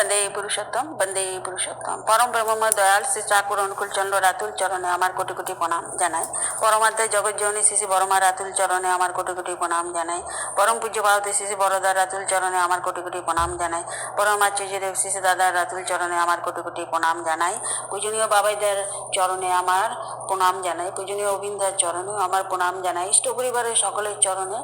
বন্দে পুরুষোত্তম বন্দে পুরুষোত্তম। পরম ব্রহ্ম দয়াল শ্রী ঠাকুর অনুকূল চন্দ্র রাতুল চরণে আমার কোটি কোটি প্রণাম জানাই। পরমাধ্যায় জগজ্জননী শ্রী বরমা রাতুল চরণে আমার কোটি কোটি প্রণাম জানাই। পরম পূজ্য ভারতী শ্রী বড়দা রাতুল চরণে আমার কোটি কোটি প্রণাম জানাই। পরম আচার্য দেব শ্রী শ্রী দাদা রাতুল চরণে আমার কোটি কোটি প্রণাম জানাই। পূজনীয় বাবাইদের চরণে আমার প্রণাম জানাই। পূজনীয় অবিন্দার চরণে আমার প্রণাম জানাই। ইষ্ট পরিবারের সকলের চরণে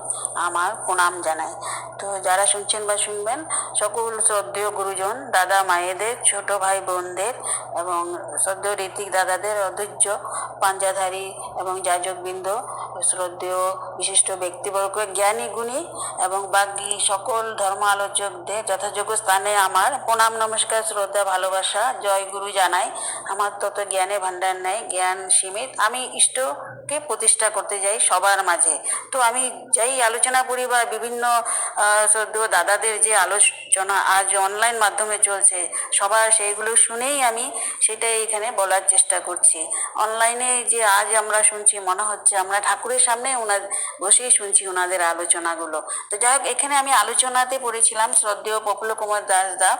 আমার প্রণাম জানাই। তো যারা শুনছেন বা শুনবেন, সকল শ্রদ্ধেয় গুরুজন দাদা মায়েদের, ছোট ভাই বোনদের এবং শ্রদ্ধেয় ঋতিক দাদাদের অধৈর্য পাঞ্জাধারী এবং যাজকবৃন্দ, শ্রদ্ধেয় বিশিষ্ট ব্যক্তিবর্গ, জ্ঞানী, গুণী এবং বাকি সকল ধর্ম আলোচকদের যথাযোগ্য স্থানে আমার প্রণাম, নমস্কার, শ্রদ্ধা, ভালোবাসা, জয় গুরু জানাই। আমার তত জ্ঞানে ভাণ্ডার নেই, জ্ঞান সীমিত। আমি ইষ্টকে প্রতিষ্ঠা করতে যাই সবার মাঝে। তো আমি যাই আলোচনা করি বা বিভিন্ন শ্রদ্ধেয় দাদাদের যে আলোচনা আজ অনলাইন মাধ্যমে চলছে। সবার সেইগুলো শুনেই আমি সেটাই এখানে বলার চেষ্টা করছি। অনলাইনে যে আজ আমরা শুনছি, মনে হচ্ছে আমরা ঠাকুরের সামনে ওনার বসেই শুনছি ওনাদের আলোচনাগুলো। তো যাই হোক, এখানে আমি আলোচনাতে পড়েছিলাম শ্রদ্ধেয় প্রফুল্ল কুমার দাস দা,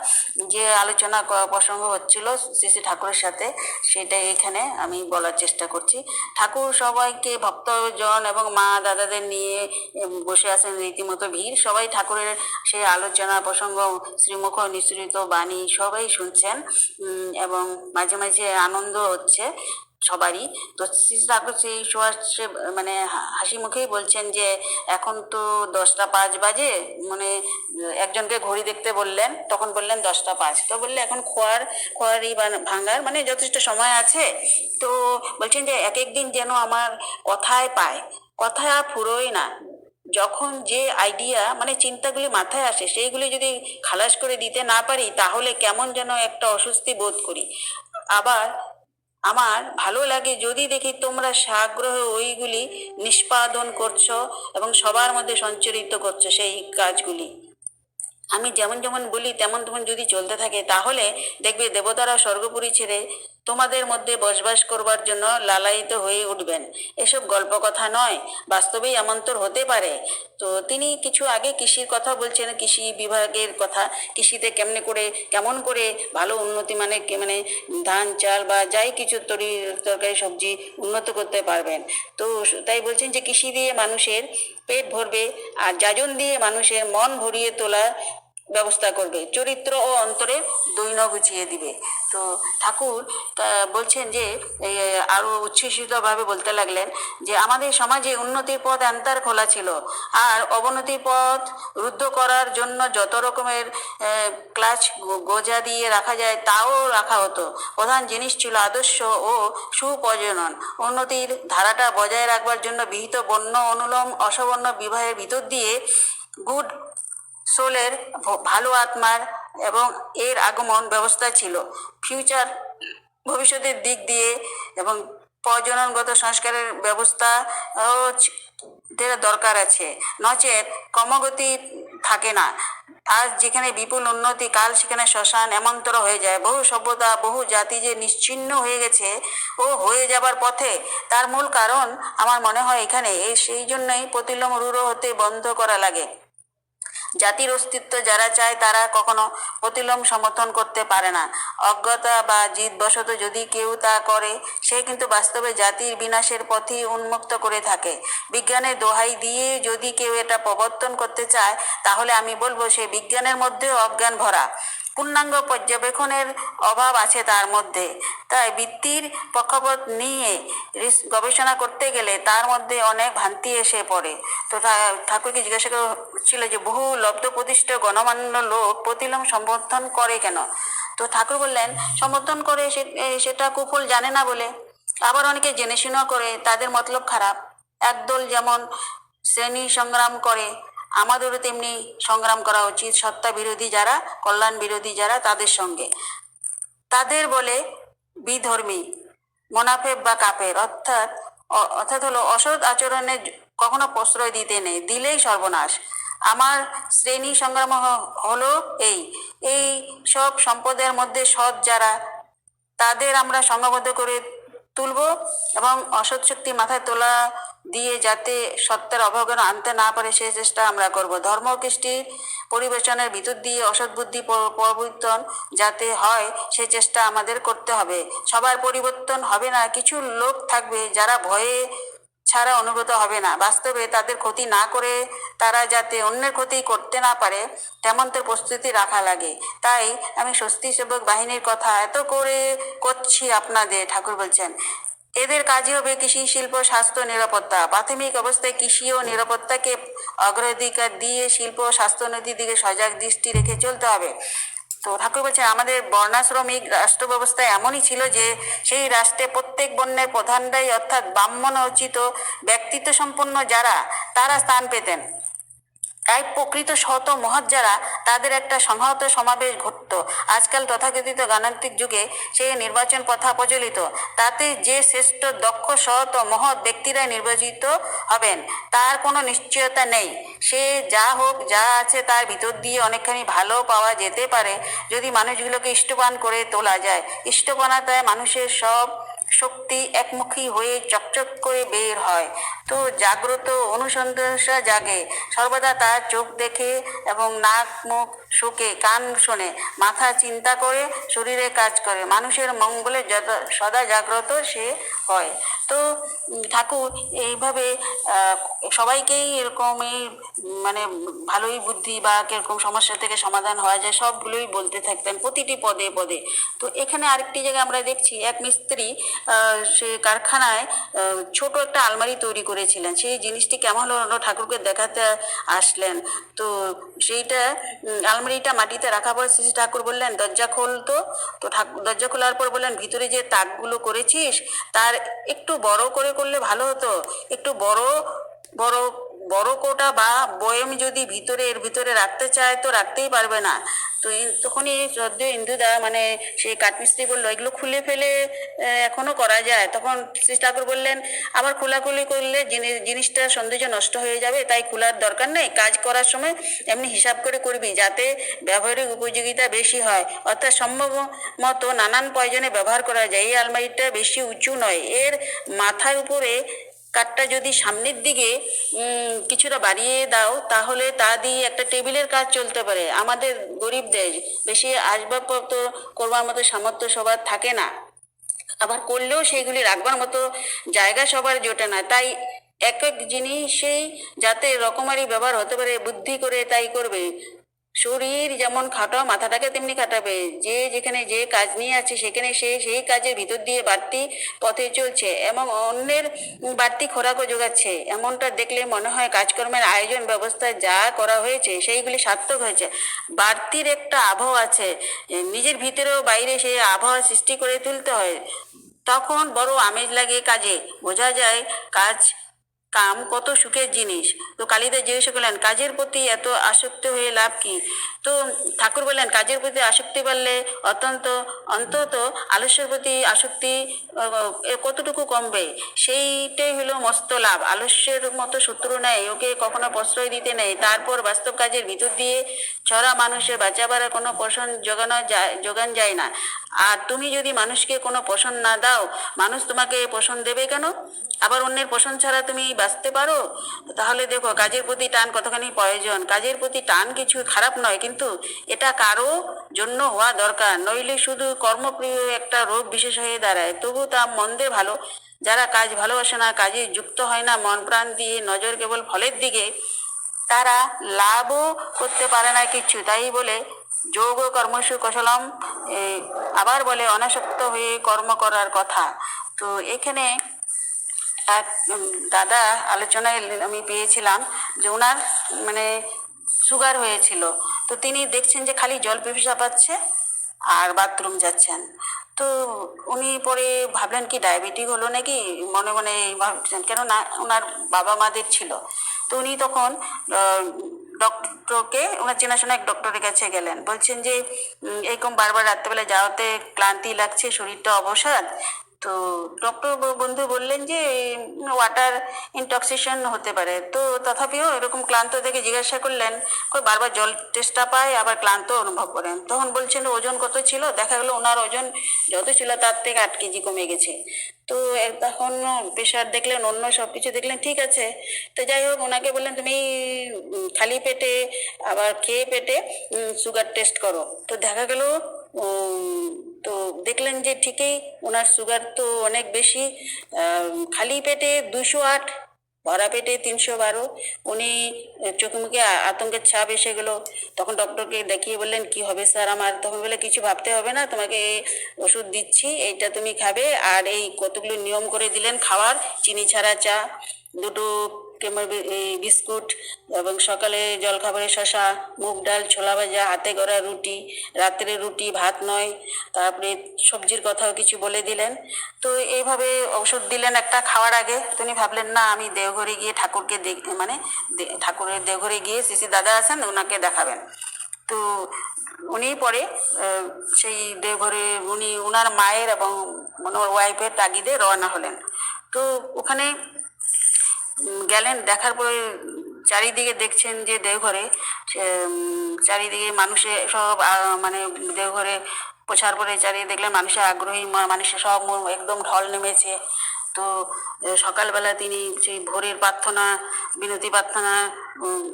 যে আলোচনা প্রসঙ্গ হচ্ছিল শ্রী শ্রী ঠাকুরের সাথে, সেটাই এখানে আমি বলার চেষ্টা করছি। ঠাকুর সবাইকে ভক্তজন এবং মা দাদাদের নিয়ে বসে আছেন রীতিমতো ভিড়। সবাই ঠাকুরের সেই আলোচনা প্রসঙ্গ, শ্রীমুখ নিঃসৃত বাণী সবাই শুনছেন এবং মাঝে মাঝে আনন্দ হচ্ছে সবারই। তো শ্রী ঠাকুর সুভাষে মানে হাসি মুখেই বলছেন যে, এখন তো দশটা পাঁচ বাজে মানে একজনকে ঘড়ি দেখতে বললেন, তখন বললেন দশটা পাঁচ। তো বললে এখন খোয়ার খোয়ারি ভাঙার মানে যথেষ্ট সময় আছে। তো বলছেন যে এক এক দিন যেন আমার কথায় পায় কথা ফুরোয় না। যখন যে আইডিয়া মানে চিন্তাগুলি মাথায় আসে, সেইগুলি যদি খালাস করে দিতে না পারি, তাহলে কেমন যেন একটা অস্বস্তি বোধ করি। আবার আমার ভালো লাগে যদি দেখি তোমরা সাগ্রহে ওইগুলি নিষ্পাদন করছ এবং সবার মধ্যে সঞ্চারিত করছ সেই কাজগুলি। আমি যেমন যেমন বলি, তেমন তেমন যদি চলতে থাকে, তাহলে দেখবে দেবতারা স্বর্গপুরী ছেড়ে তোমাদের মধ্যে বসবাস করবার জন্য লালায়িত হয়ে উঠবেন। এসব গল্প কথা নয়, বাস্তবেই এমন্তর হতে পারে। তো তিনি কিছু আগে কৃষির কথা বলছেন, কৃষি বিভাগের কথা, কৃষিতে কেমনে করে, কেমন করে ভালো উন্নতি মানে মানে ধান, চাল বা যাই কিছু তরি, তরকারি, সবজি উন্নত করতে পারবেন। তো তাই বলছেন যে কৃষি দিয়ে মানুষের পেট ভরবে আর যাজন দিয়ে মানুষের মন ভরিয়ে তোলা ব্যবস্থা করবে। চরিত্র ও অন্তরে দৈন্য গুছিয়ে দিবে। তো ঠাকুর বলছেন যে এই, আরও উচ্ছ্বসিতভাবে বলতে লাগলেন যে আমাদের সমাজে উন্নতির পথ আন্তার খোলা ছিল। আর অবনতির পথ রুদ্ধ করার জন্য যত রকমের ক্লাচ গোজা দিয়ে রাখা যায় তাও রাখা হতো। প্রধান জিনিস ছিল আদর্শ ও সুপ্রজনন উন্নতির ধারাটা বজায় রাখবার জন্য বিহিত বর্ণ অনুলোম অসবর্ণ বিবাহের ভিতর দিয়ে গুড সোলের ভালো আত্মার এবং এর আগমন ব্যবস্থা ছিল। ফিউচার ভবিষ্যতের দিক দিয়ে এবং প্রজননগত সংস্কারের ব্যবস্থা দরকার আছে। নচেত ক্রমগতি থাকে না। আজ যেখানে বিপুল উন্নতি, কাল সেখানে শ্মশান এমন্তর হয়ে যায়। বহু সভ্যতা, বহু জাতি যে নিশ্চিহ্ন হয়ে গেছে ও হয়ে যাবার পথে, তার মূল কারণ আমার মনে হয় এখানে। সেই জন্যই প্রতিলোম রূঢ় হতে বন্ধ করা লাগে। জাতির অস্তিত্ব যারা চায় তারা কখনো প্রতিলম সমর্থন করতে পারে না। অজ্ঞতা বা জিদবশত যদি কেউ তা করে, সে কিন্তু বাস্তবে জাতির বিনাশের পথই উন্মুক্ত করে থাকে। বিজ্ঞানের দোহাই দিয়ে যদি কেউ এটা প্রবর্তন করতে চায়, তাহলে আমি বলব সে বিজ্ঞানের মধ্যেও অজ্ঞান ভরা। পূর্ণাঙ্গ পর্যবেক্ষণের অভাব আছে তার মধ্যে। তাই বৃত্তির পক্ষপাত নিয়ে গবেষণা করতে গেলে তার মধ্যে অনেক ভ্রান্তি এসে পড়ে। তো ঠাকুরকে জিজ্ঞাসা করা হচ্ছিল যে, বহু লব্ধ প্রতিষ্ঠ গণমান্য লোক প্রতিলোম সমর্থন করে কেন? তো ঠাকুর বললেন, সমর্থন করে সেটা কুফল জানে না বলে। আবার অনেকে জেনে শুনেও করে, তাদের মতলব খারাপ। একদল যেমন শ্রেণি সংগ্রাম করে আমাদেরও তেমনি সংগ্রাম করা উচিত, সত্তা বিরোধী যারা, কল্যাণ বিরোধী যারা, তাদের সঙ্গে। তাদের বলে বিধর্মী মোনাফেব বা কাপের অর্থাৎ অর্থাৎ হলো অসৎ আচরণে কখনো প্রশ্রয় দিতে নেই, দিলেই সর্বনাশ। আমার শ্রেণি সংগ্রাম হলো এই। এই সব সম্পদের মধ্যে সৎ যারা, তাদের আমরা সংঘবদ্ধ করে তুলব এবং অসৎ শক্তি মাথায় তোলা দিয়ে যাতে সত্যের অবজ্ঞান আনতে না পারে সেই চেষ্টা আমরা করব। ধর্ম কৃষ্টির পরিবেশনের ভিতর দিয়ে অসৎ বুদ্ধি পরিবর্তন যাতে হয় সে চেষ্টা আমাদের করতে হবে। সবার পরিবর্তন হবে না, কিছু লোক থাকবে যারা ভয়ে ছাড়া অনুভূত হবে না। বাস্তবে তাদের ক্ষতি না করে তারা যাতে অন্যের ক্ষতি করতে না পারে, তেমন তো প্রস্তুতি রাখা লাগে। তাই আমি স্বস্তি সেবক বাহিনীর কথা এত করে করছি আপনাদের, ঠাকুর বলছেন। এদের কাজই হবে কৃষি, শিল্প, স্বাস্থ্য, নিরাপত্তা। প্রাথমিক অবস্থায় কৃষি ও নিরাপত্তাকে অগ্রাধিকার দিয়ে শিল্প ও স্বাস্থ্যনীতির দিকে সজাগ দৃষ্টি রেখে চলতে হবে। তো ঠাকুর বলছেন আমাদের বর্ণাশ্রমিক রাষ্ট্র ব্যবস্থা এমনই ছিল যে সেই রাষ্ট্রে প্রত্যেক বর্ণের প্রধানরাই অর্থাৎ ব্রাহ্মণ অর্চিত ব্যক্তিত্ব সম্পন্ন যারা, তারা স্থান পেতেন। তাই প্রকৃত শত মহৎ যারা তাদের একটা সংহত সমাবেশ ঘটত। আজকাল তথাকথিত গাণিতিক যুগে সেই নির্বাচন প্রথা প্রচলিত। তাতে যে শ্রেষ্ঠ, দক্ষ ও মহৎ ব্যক্তিরাই নির্বাচিত হবেন, তার কোনো নিশ্চয়তা নেই। সে যা হোক, যা আছে তার ভিতর দিয়ে অনেকখানি ভালো পাওয়া যেতে পারে। যদি মানুষগুলোকে ইষ্টপান করে তোলা যায় ইষ্টপানাতায় মানুষের সব শক্তি একমুখী হয়ে চকচক করে বের হয়। তো জাগ্রত অনুসন্ধানসা জাগে। সর্বদা তার চোখ দেখে এবং নাক, মুখ শুকে কান শোনে মাথা চিন্তা করে শরীরে কাজ করে। মানুষের মঙ্গলে যত- সদা জাগ্রত সে হয়। তো ঠাকুর এইভাবে সবাইকেই এরকমই উম, মানে ভালোই বুদ্ধি বা কীরকম সমস্যা থেকে সমাধান হওয়া যায় সবগুলোই বলতে থাকতেন প্রতিটি পদে পদে। তো এখানে আরেকটি জায়গায় আমরা দেখছি এক মিস্ত্রি সে কারখানায় ছোট একটা আলমারি তৈরি করেছিলেন। সেই জিনিসটি কেমন হলো ঠাকুরকে দেখাতে আসলেন। তো সেইটা আলমারিটা মাটিতে রাখা পর শ্রী ঠাকুর বললেন, দরজা খোলতো তো। ঠাকুর দরজা খোলার পর বললেন, ভিতরে যে তাকগুলো করেছিস, তার একটু বড় করে করলে ভালো হতো। একটু বড় বড় বড় কোটা বা বয়ম যদি ভিতরে, এর ভিতরে রাখতে চায় তো রাখতেই পারবে না। তো তখনই শ্রদ্ধ ইন্দুদা মানে সেই কাঠমিস্ত্রি বলল, এগুলো খুলে ফেলে এখনও করা যায়। তখন শ্রী ঠাকুর বললেন, আবার খোলাখুলি করলে জিনিস জিনিসটা সৌন্দর্য নষ্ট হয়ে যাবে, তাই খোলার দরকার নেই। কাজ করার সময় এমনি হিসাব করে করবি, যাতে ব্যবহারিক উপযোগিতা বেশি হয়। অর্থাৎ সম্ভব মতো নানান প্রয়োজনে ব্যবহার করা যায়। এই আলমারিটা বেশি উঁচু নয়। এর মাথার উপরে কাঠটা যদি সামনের দিকে কিছুটা বাড়িয়ে দাও, তাহলে তা দিয়ে একটা টেবিলের কাজ চলতে পারে। আমাদের গরিবদের বেশি আসবাবপত্র করবার মতো সামর্থ্য সবার থাকে না। আবার করলেও সেইগুলি রাখবার মতো জায়গা সবার জোটে না। তাই এক এক জিনিসেই যাতে রকমারি ব্যবহার হতে পারে, বুদ্ধি করে তাই করবে। শরীর যেমন খাটো, মাথাটাকে তেমনি খাটাবে। যে যেখানে যে কাজ নিয়ে আছে, সেখানে সে সেই কাজের ভিতর দিয়ে বাড়তি পথে চলছে এবং অন্যের বাড়তি খোরাকও যোগাচ্ছে। এমনটা দেখলে মনে হয় কাজকর্মের আয়োজন ব্যবস্থা যা করা হয়েছে, সেইগুলি সার্থক হয়েছে। বাড়তির একটা আবহাওয়া আছে। নিজের ভিতরেও বাইরে সেই আবহাওয়া সৃষ্টি করে তুলতে হয়। তখন বড় আমেজ লাগে কাজে। বোঝা যায় কাজ কাম কত সুখের জিনিস। তো কালীদা জিজ্ঞাসা করলেন, কাজের প্রতি এত আসক্ত হয়ে লাভ কি? তো ঠাকুর বললেন, কাজের প্রতি আসক্তি বাড়লে অত্যন্ত, অন্তত আলস্যের প্রতি আসক্তি কতটুকু কমবে? সেইটাই হলো মস্ত লাভ। আলস্যের মতো শত্রু নেই, ওকে কখনো প্রশ্রয় দিতে নেই। তারপর বাস্তব কাজের ভিতর দিয়ে ছড়া মানুষের বাঁচাবার কোনো পোষণ যোগানো যায় যোগান যায় না। আর তুমি যদি মানুষকে কোনো পোষণ না দাও, মানুষ তোমাকে পোষণ দেবে কেন? আবার অন্যের পোষণ ছাড়া তুমি বাঁচতে পারো? তাহলে দেখো, কাজের প্রতি টান কতখানি প্রয়োজন? কাজের প্রতি টান কিছু খারাপ নয়, কিন্তু এটা কারও জন্য হওয়া দরকার। নইলে শুধু কর্মপ্রিয় একটা রোগ বিশেষ হয়ে দাঁড়ায়। তবু তা মন্দে ভালো। যারা কাজ ভালোবাসে না, কাজে যুক্ত হয় না, মন প্রাণ দিয়ে নজর কেবল ফলের দিকে, তারা লাভও করতে পারে না কিছু। তাই বলে যোগ কর্মসু কৌশলম আবার বলে অনাসক্ত হয়ে কর্ম করার কথা। তো এখানে এক দাদা আলোচনায় আমি পেয়েছিলাম যে ওনার মানে সুগার হয়েছিল। তো তিনি দেখছেন যে খালি জল পিপাসা পাচ্ছে আর বাথরুম যাচ্ছেন। তো উনি পরে ভাবলেন কি ডায়াবেটিক হলো নাকি? মনে মনে ভাবছেন কেননা ওনার বাবা মাদের ছিল। তো উনি তখন ডক্টরকে ওনার চেনাশোনা এক ডক্টরের কাছে গেলেন। বলছেন যে এরকম বারবার রাত্রেবেলা যাওয়াতে ক্লান্তি লাগছে, শরীরটা অবসাদ। তো ডক্টর বন্ধু বললেন যে ওয়াটার ইনটক্সিশন হতে পারে। তো তথাপিও এরকম ক্লান্ত দেখে জিজ্ঞাসা করলেন বারবার জল টেস্টটা পায়, আবার ক্লান্ত অনুভব করেন। তখন বলছেন, ওজন কত ছিল? দেখা গেলো ওনার ওজন যত ছিল তার থেকে আট কেজি কমে গেছে। তো তখন প্রেশার দেখলেন, অন্য সব কিছু দেখলেন, ঠিক আছে। তো যাই হোক, ওনাকে বললেন, তুমি খালি পেটে, আবার খেয়ে পেটে সুগার টেস্ট করো। তো দেখা গেল তো দেখলেন যে ঠিকই ওনার সুগার তো অনেক বেশি খালি পেটে দুশো আট, ভরা পেটে তিনশো বারো। উনি চোখে মুখে আতঙ্কের ছাপ এসে গেলো। তখন ডক্টরকে দেখিয়ে বললেন, কি হবে স্যার আমার? তখন বলে কিছু ভাবতে হবে না, তোমাকে ওষুধ দিচ্ছি, এইটা তুমি খাবে। আর এই কতগুলো নিয়ম করে দিলেন, খাওয়ার, চিনি ছাড়া চা, দুটো কেমন বিস্কুট এবং সকালে জলখাবারে শশা মুগ ডাল, ছোলা ভাজা, হাতে গড়া রুটি, রাত্রে রুটি, ভাত নয়। তারপরে সবজির কথাও কিছু বলে দিলেন। তো এইভাবে ওষুধ দিলেন একটা খাওয়ার আগে। তিনি ভাবলেন, না, আমি দেওঘরে গিয়ে ঠাকুরকে মানে ঠাকুরের দেওঘরে গিয়ে সিসি দাদা আছেন ওনাকে দেখাবেন। তো উনি পরে সেই দেওঘরে উনি ওনার মায়ের এবং ওনার ওয়াইফের তাগিদে রওনা হলেন। তো ওখানে গেলেন, দেখার পরে চারিদিকে দেখছেন যে দেওঘরে চারিদিকে মানুষে সব মানে দেওঘরে পোছার পরে চারিদিকে দেখলেন মানুষের আগ্রহী মানুষের সব একদম ঢল নেমেছে। তো সকালবেলা তিনি সেই ভোরের প্রার্থনা, বিনতি প্রার্থনা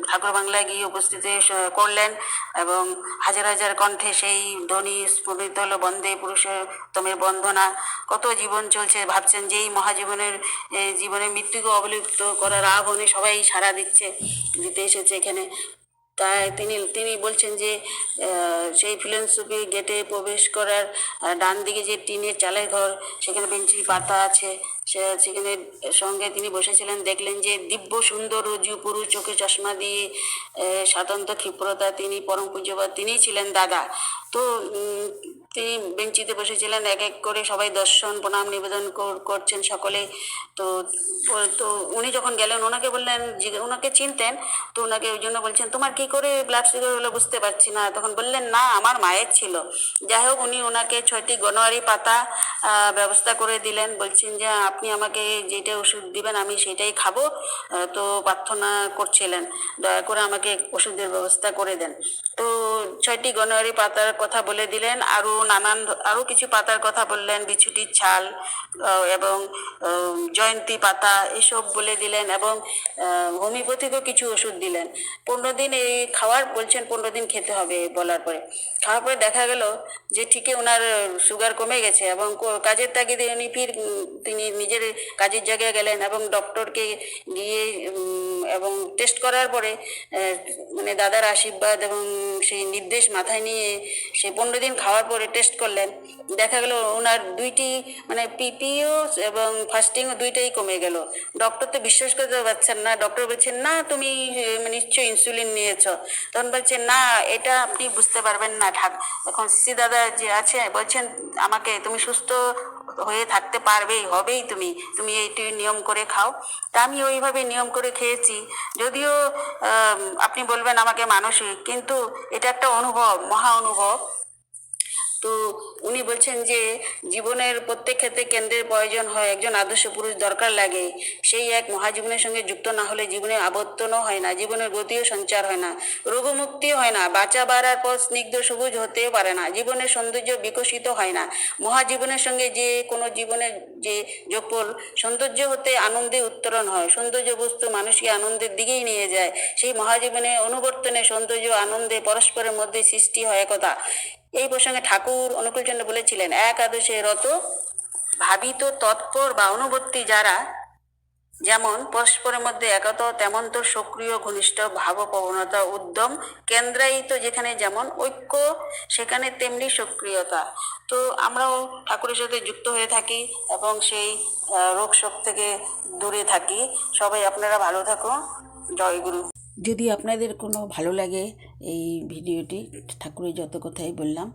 ঠাকুর বাংলায় গিয়ে উপস্থিত করলেন এবং হাজার হাজার কণ্ঠে সেই ধ্বনি স্ফুরিত হলো, বন্দে পুরুষোত্তমের বন্দনা। কত জীবন চলছে, ভাবছেন যেই মহাজীবনের জীবনের মৃত্যুকে অবলুপ্ত করার আহ্বানে সবাই সাড়া দিচ্ছে, দিতে এসেছে এখানে। তাই তিনি তিনি বলছেন যে সেই ফিলোসফি গেটে প্রবেশ করার ডান দিকে যে টিনের চালের ঘর, সেখানে বেঞ্চি পাতা আছে। সে, সেখানে সঙ্গে তিনি বসেছিলেন, দেখলেন যে দিব্য সুন্দর রজু পুরু চোখে চশমা দিয়ে স্বাতন্ত্র স্বাতন্ত ক্ষিপ্রতা তিনি, পরম পূজ্যবাদ তিনিই ছিলেন দাদা। তো তিনি বেঞ্চিতে বসেছিলেন এক এক করে সবাই দর্শন, প্রণাম, নিবেদন কর- করছেন সকলে। তো তো উনি যখন গেলেন, ওনাকে বললেন জিজ্ঞে- ওনাকে চিনতেন, তো ওনাকে ওই জন্য বলছেন, তোমার কি করে ব্লাড সুগার হলো বুঝতে পারছি না। তখন বললেন, না, আমার মায়ের ছিল। যাই হোক, উনি ওনাকে ছয়টি গনোয়ারি পাতা ব্যবস্থা করে দিলেন, বলছেন যে, আপনি আমাকে যেটা ওষুধ দিবেন, আমি সেটাই খাব। তো প্রার্থনা করছিলেন, দয়া করে আমাকে ওষুধের ব্যবস্থা করে দেন। তো ছয়টি গনোয়ারি পাতার কথা বলে দিলেন, আরও নানান আরও কিছু পাতার কথা বললেন বিছুটির ছাল এবং জয়ন্তী পাতা এসব বলে দিলেন এবং হোমিওপ্যাথিকও কিছু ওষুধ দিলেন। পনেরো দিন এই খাওয়ার বলছেন পনেরো দিন খেতে হবে বলার পরে। খাওয়ার পরে দেখা গেল যে ঠিকই ওনার সুগার কমে গেছে এবং কাজের তাগিদে উনি ফির তিনি নিজের কাজের জায়গায় গেলেন এবং ডক্টরকে গিয়ে এবং টেস্ট করার পরে মানে দাদার আশীর্বাদ এবং সেই নির্দেশ মাথায় নিয়ে সে পনেরো দিন খাওয়ার পরে টেস্ট করলেন। দেখা গেল ওনার দুইটি মানে পিপিও এবং ফাস্টিংও দুইটাই কমে গেল। ডক্টর তো বিশ্বাস করতে পারছেন না। ডক্টর বলছেন না তুমি আহ, নিশ্চয়ই ইনসুলিন নিয়েছ। তখন বলছে না এটা আপনি বুঝতে পারবেন না ঠাক এখন সিসি দাদা যে আছে বলছেন আমাকে তুমি সুস্থ হয়ে থাকতে পারবেই হবেই তুমি। তুমি এইটি নিয়ম করে খাও। তা আমি ওইভাবে নিয়ম করে খেয়েছি। যদিও আপনি বলবেন আমাকে মানসিক, কিন্তু এটা একটা অনুভব, মহা অনুভব। তো উনি বলছেন যে জীবনের প্রত্যেক ক্ষেত্রে কেন্দ্রের প্রয়োজন হয়, একজন আদর্শ পুরুষ দরকার লাগে। সেই এক মহাজীবনের সঙ্গে যুক্ত না হলে জীবনে আবর্তনও হয় না, জীবনের গতিও সঞ্চার হয় না, রোগমুক্তিও হয় না, বাঁচা বাড়ার পর স্নিগ্ধ সবুজ হতেও পারে না, জীবনের সৌন্দর্য বিকশিত হয় না। মহাজীবনের সঙ্গে যে কোনো জীবনের যে যোগফল সৌন্দর্য হতে আনন্দে উত্তরণ হয়, সৌন্দর্য বস্তু মানুষকে আনন্দের দিকেই নিয়ে যায়। সেই মহাজীবনে অনুবর্তনে সৌন্দর্য আনন্দে পরস্পরের মধ্যে সৃষ্টি হয় একতা। এই প্রসঙ্গে ঠাকুর অনুকূলচন্দ্র বলেছিলেন এক আদর্শে রত ভাবিত তৎপর বা অনুবর্তী যারা, যেমন পরস্পরের মধ্যে একত, তেমন তো সক্রিয়, ঘনিষ্ঠ, ভাবপ্রবণতা, উদ্যম, কেন্দ্রায়িত, যেখানে যেমন ঐক্য, সেখানে তেমনি সক্রিয়তা। তো আমরাও ঠাকুরের সাথে যুক্ত হয়ে থাকি এবং সেই রোগ শোক থেকে দূরে থাকি। সবাই আপনারা ভালো থাকুন। জয় গুরু। যদি আপনাদের কোনো ভালো লাগে এই ভিডিওটি ঠাকুরের যত কথাই বললাম।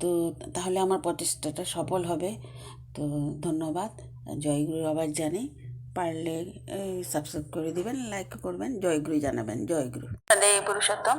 তো তাহলে আমার প্রচেষ্টাটা সফল হবে। তো ধন্যবাদ। জয়গুরু আবার জানি, পারলে সাবস্ক্রাইব করে দিবেন লাইক করবেন, জয়গুরু জানাবেন। জয়গুরু। পুরুষোত্তম